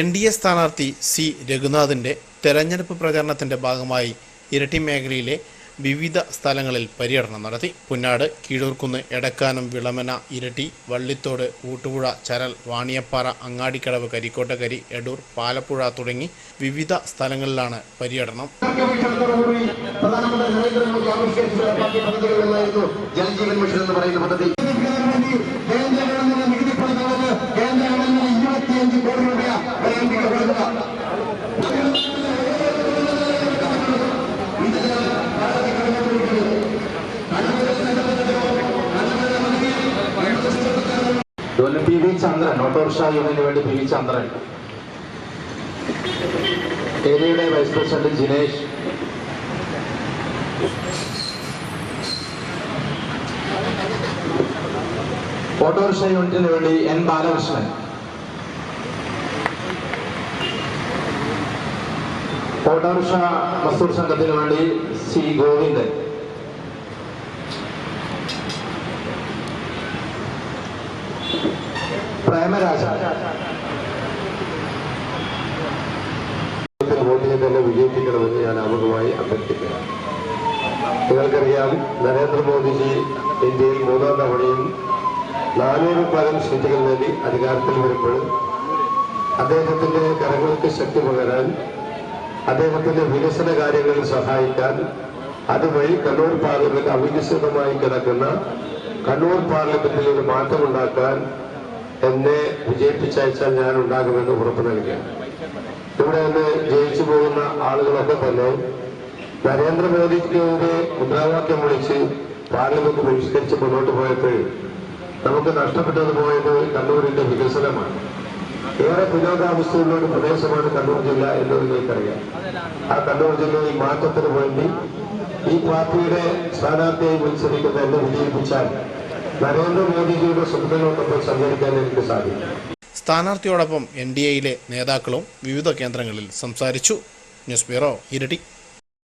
N D A സ്ഥാനാർത്ഥി C രഘുനാഥിന്റെ തെരഞ്ഞെടുപ്പ് പ്രചാരണത്തിന്റെ ഭാഗമായി ഇരട്ടി മേഖലയിലെ വിവിധ സ്ഥലങ്ങളിൽ പര്യടനം നടത്തി. പുന്നാട് കീഴൂർക്കുന്ന് എടക്കാനം വിളമന ഇരട്ടി വള്ളിത്തോട് ഊട്ടുപുഴ ചരൽ വാണിയപ്പാറ അങ്ങാടിക്കടവ് കരിക്കോട്ടക്കരി എടൂർ പാലപ്പുഴ തുടങ്ങി വിവിധ സ്ഥലങ്ങളിലാണ് പര്യടനം. ജലജീവൻ മിഷൻ എന്ന് പറയുന്ന പദ്ധതി. അതുപോലെ പി വി ചന്ദ്രൻ ഓട്ടോറിക്ഷ യൂണിയന് വേണ്ടി പി വി ചന്ദ്രൻ. ഏരിയയുടെ വൈസ് പ്രസിഡന്റ് ജിനേഷ്. ഓട്ടോറിക്ഷ യൂണിറ്റിന് വേണ്ടി എൻ ബാലകൃഷ്ണൻ. ഓട്ടോറിക്ഷ മസൂർ സംഘത്തിന് വേണ്ടി സി ഗോവിന്ദൻ. പ്രേമരാജ. മോദിയെ തന്നെ വിജയിപ്പിക്കണമെന്ന് ഞാൻ ആമുഖമായി അഭ്യർത്ഥിക്കുന്നു. നിങ്ങൾക്കറിയാം നരേന്ദ്രമോദിജി ഇന്ത്യയിൽ മൂന്നാം തവണയും നാനൂറ് പരം സീറ്റുകൾ നേടി അധികാരത്തിൽ വരുമ്പോൾ അദ്ദേഹത്തിന്റെ കരങ്ങൾക്ക് ശക്തി പകരാൻ അദ്ദേഹത്തിന്റെ വികസന കാര്യങ്ങളിൽ സഹായിക്കാൻ അതുവഴി കണ്ണൂർ പാർലമെന്റ് അവികസിതമായി കിടക്കുന്ന കണ്ണൂർ പാർലമെന്റിൽ ഒരു മാറ്റമുണ്ടാക്കാൻ എന്നെ വിജയിപ്പിച്ചയച്ചാൽ ഞാൻ ഉണ്ടാകുമെന്ന് ഉറപ്പ് നൽകുകയാണ് ഇവിടെ നിന്ന് ജയിച്ചു പോകുന്ന ആളുകളൊക്കെ തന്നെ നരേന്ദ്രമോദിക്കെതിരെ മുദ്രാവാക്യം വിളിച്ച് പാർലമെന്റ് ബഹിഷ്കരിച്ച് മുന്നോട്ട് പോയപ്പോൾ നമുക്ക് നഷ്ടപ്പെട്ടത് പോയത് കണ്ണൂരിന്റെ വികസനമാണ്. ഏറെ പുരോഗാവസ്ഥയുള്ള ഒരു പ്രദേശമാണ് കണ്ണൂർ ജില്ല എന്ന് നിങ്ങൾക്കറിയാം. ആ കണ്ണൂർ ജില്ലയിൽ മാറ്റത്തിന് വേണ്ടി ഈ പാർട്ടിയുടെ സ്ഥാനാർത്ഥിയായി മത്സരിക്കുന്ന എന്നെ വിജയിപ്പിച്ചാൽ നരേന്ദ്രമോദിജിയുടെ സ്വപ്നങ്ങൾക്കൊപ്പം സഞ്ചരിക്കാൻ എനിക്ക് സാധിക്കും. സ്ഥാനാർത്ഥിയോടൊപ്പം എൻ ഡി എയിലെ നേതാക്കളും വിവിധ കേന്ദ്രങ്ങളിൽ സംസാരിച്ചു. ന്യൂസ് ബ്യൂറോ ഇരട്ടി.